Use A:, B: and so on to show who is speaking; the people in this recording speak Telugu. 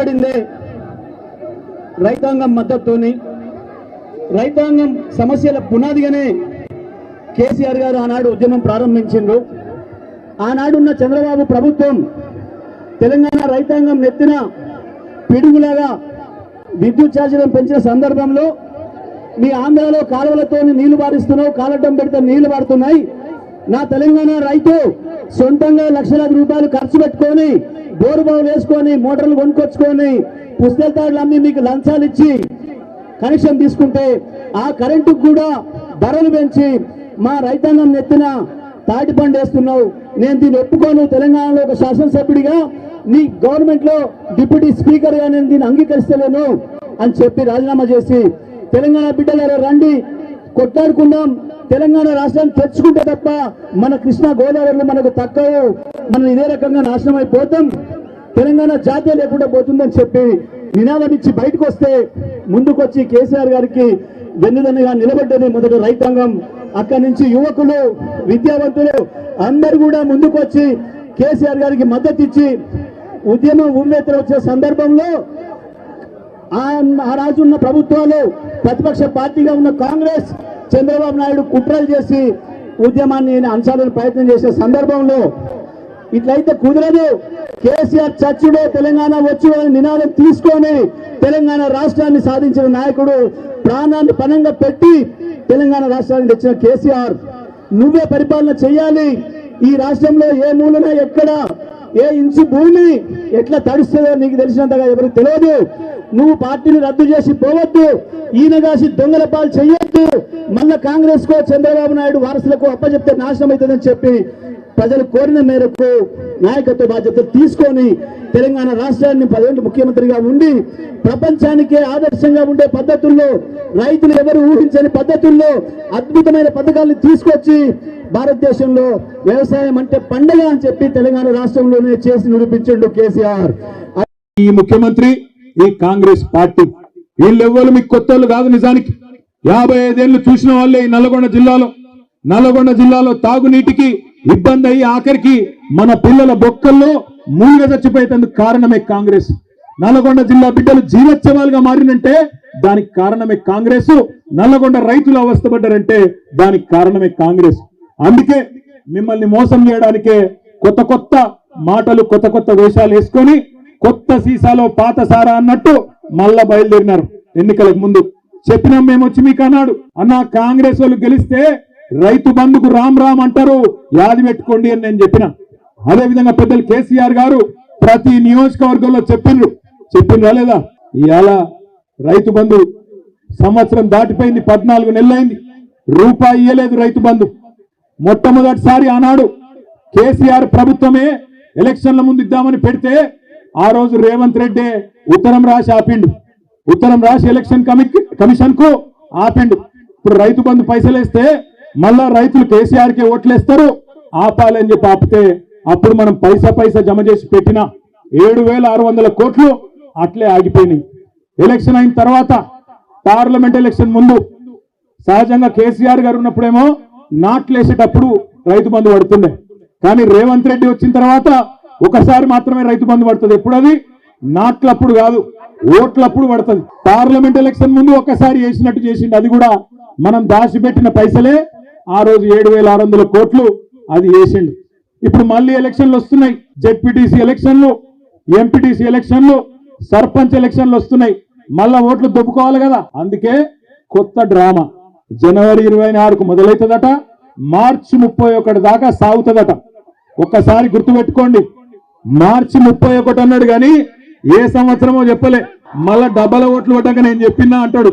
A: ఏర్పడిందే. రైతాంగం మద్దతుని రైతాంగం సమస్యల పునాదిగానే కేసీఆర్ గారు ఆనాడు ఉద్యమం ప్రారంభించిండ్రు. ఆనాడున్న చంద్రబాబు ప్రభుత్వం తెలంగాణ రైతాంగం నెత్తిన పిడుగులాగా విద్యుత్ ఛార్జీలను పెంచిన సందర్భంలో మీ ఆంధ్రాలో కాలువలతో నీళ్ళు బారిస్తున్నావు కాలటం పెడితే నీళ్ళు పారుతున్నాయి నా తెలంగాణ రైతు సొంతంగా లక్షలాది రూపాయలు ఖర్చు పెట్టుకొని బోరుబావులు వేసుకొని మోటార్లు కొనుక్కొచ్చుకొని పుస్తకాలు అమ్మి మీకు లంచాలు ఇచ్చి కనెక్షన్ తీసుకుంటే ఆ కరెంటుకు కూడా ధరలు పెంచి మా రైతాంగం నెత్తిన తాటి పండు వేస్తున్నావు. నేను దీన్ని ఒప్పుకోను. తెలంగాణలో ఒక శాసనసభ్యుడిగా నీ గవర్నమెంట్లో డిప్యూటీ స్పీకర్గా నేను దీన్ని అంగీకరిస్తలేను అని చెప్పి రాజీనామా చేసి తెలంగాణ బిడ్డలారా రండి. కొట్లాడుకుందాం. తెలంగాణ రాష్ట్రాన్ని తెచ్చుకుంటే తప్ప మన కృష్ణా గోదావరిలో మనకు తక్కువ. మనం ఇదే రకంగా నాశనం అయిపోతాం. తెలంగాణ జాతీయ లేకుండా పోతుందని చెప్పి నినాదం ఇచ్చి బయటకు వస్తే ముందుకొచ్చి కేసీఆర్ గారికి వెన్నుదన్నుగా నిలబడ్డది మొదటి రైతాంగం. అక్కడి నుంచి యువకులు విద్యావంతులు అందరు కూడా ముందుకొచ్చి కేసీఆర్ గారికి మద్దతు ఇచ్చి ఉద్యమం ఉమ్మేతలు వచ్చే సందర్భంలో ఆ ఆ రాజు ఉన్న ప్రభుత్వాలు ప్రతిపక్ష పార్టీగా ఉన్న కాంగ్రెస్ చంద్రబాబు నాయుడు కుట్రలు చేసి ఉద్యమాన్ని అంశాలను ప్రయత్నం చేసే సందర్భంలో ఇట్లయితే కుదరదు. కేసీఆర్ చచ్చుడే తెలంగాణ వచ్చుడే నినాదం తీసుకొని తెలంగాణ రాష్ట్రాన్ని సాధించిన నాయకుడు ప్రాణాన్ని పణంగా పెట్టి తెలంగాణ రాష్ట్రాన్ని తెచ్చిన కేసీఆర్. నువ్వే పరిపాలన చేయాలి ఈ రాష్ట్రంలో ఏ మూలన ఎక్కడ ఏ ఇంచు భూమి ఎట్లా తడుస్తుందో నీకు తెలిసినంతగా ఎవరికి తెలియదు. నువ్వు పార్టీని రద్దు చేసి పోవద్దు. ఈయన కాసి దొంగల పాలు చేయొద్దు మళ్ళా కాంగ్రెస్ కో చంద్రబాబు నాయుడు వారసులకు అప్పచెప్తే నాశనం అవుతుందని చెప్పి ప్రజలు కోరిన మేరకు నాయకత్వ బాధ్యత తీసుకొని తెలంగాణ రాష్ట్రాన్ని పదేళ్ళు ముఖ్యమంత్రిగా ఉండి ప్రపంచానికే ఆదర్శంగా ఉండే పద్ధతుల్లో రైతులు ఎవరు ఊహించని పద్ధతుల్లో అద్భుతమైన పథకాలను తీసుకొచ్చి భారతదేశంలో వ్యవసాయం అంటే పండగ అని చెప్పి తెలంగాణ రాష్ట్రంలోనే చేసి నిరూపించండు కేసీఆర్.
B: ఈ ముఖ్యమంత్రి ఈ కాంగ్రెస్ పార్టీ వీళ్ళెవ్వరు మీకు కొత్త వాళ్ళు కాదు నిజానికి. యాభై ఐదేళ్ళు చూసిన వాళ్ళే ఈ నల్గొండ జిల్లాలో. నల్గొండ జిల్లాలో తాగునీటికి ఇబ్బంది అయ్యి ఆఖరికి మన పిల్లల బొక్కల్లో మూలిగ చచ్చిపోయేందుకు కారణమే కాంగ్రెస్. నల్గొండ జిల్లా బిడ్డలు జీవోత్సవాలుగా మారినంటే దానికి కారణమే కాంగ్రెస్ నల్లగొండ రైతులు అవస్థపడ్డారంటే దానికి కారణమే కాంగ్రెస్. అందుకే మిమ్మల్ని మోసం చేయడానికే కొత్త కొత్త మాటలు కొత్త కొత్త వేషాలు వేసుకొని కొత్త సీసాలో పాత సారా అన్నట్టు మళ్ళా బయలుదేరినారు ఎన్నికలకు ముందు. చెప్పినాం మేము వచ్చి మీకు అన్నాడు అన్న కాంగ్రెస్ వాళ్ళు గెలిస్తే రైతు బంధుకు రామ్ రామ్ అంటారు. యాది పెట్టుకోండి అని నేను చెప్పిన. అదే విధంగా పెద్దలు కేసీఆర్ గారు ప్రతి నియోజకవర్గంలో చెప్పిండ్రు చెప్పిండ్రా లేదా? ఇవాళ రైతు బంధు సంవత్సరం దాటిపోయింది పద్నాలుగు నెలలైంది. రూపాయి ఇయ్యలేదు రైతు బంధు. మొట్టమొదటిసారి ఆనాడు కేసీఆర్ ప్రభుత్వమే ఎలక్షన్ల ముందు ఇద్దామని పెడితే ఆ రోజు రేవంత్ రెడ్డి ఉత్తరం రాసి ఆపిండు. ఉత్తరం రాసి ఎలక్షన్ కమి- కమిషన్కు ఆపిండు. ఇప్పుడు రైతు బంధు పైసలు వేస్తే మళ్ళా రైతులు కేసీఆర్కి ఓట్లేస్తారు. ఆపాలని చెప్పి ఆపితే అప్పుడు మనం పైసా పైసా జమ చేసి పెట్టిన ఏడు వేల ఆరు వందల కోట్లు అట్లే ఆగిపోయినాయి. ఎలక్షన్ అయిన తర్వాత పార్లమెంట్ ఎలక్షన్ ముందు సహజంగా కేసీఆర్ గారు ఉన్నప్పుడేమో నాట్లేసేటప్పుడు రైతు బంధు పడుతుండే. కానీ రేవంత్ రెడ్డి వచ్చిన తర్వాత ఒకసారి మాత్రమే రైతు బంధు పడుతుంది. ఎప్పుడు అది? నాట్లప్పుడు కాదు ఓట్లప్పుడు పడుతుంది. పార్లమెంట్ ఎలక్షన్ ముందు ఒకసారి వేసినట్టు చేసిండు. అది కూడా మనం దాచిపెట్టిన పైసలే ఆ రోజు ఏడు వేల ఆరు వందల కోట్లు అది వేసిండు. ఇప్పుడు మళ్ళీ ఎలక్షన్లు వస్తున్నాయి. జెడ్పీటీసీ ఎలక్షన్లు ఎంపీటీసీ ఎలక్షన్లు సర్పంచ్ ఎలక్షన్లు వస్తున్నాయి. మళ్ళా ఓట్లు దొబ్బుకోవాలి కదా. అందుకే కొత్త డ్రామా. జనవరి ఇరవై ఆరుకు మొదలవుతుందట మార్చి ముప్పై ఒకటి దాకా సాగుతుందట. ఒక్కసారి గుర్తుపెట్టుకోండి. మార్చి ముప్పై ఒకటి అన్నాడు కానీ ఏ సంవత్సరమో చెప్పలే. మళ్ళా డబ్బల ఓట్లు పడ్డాక నేను చెప్పినా అంటాడు.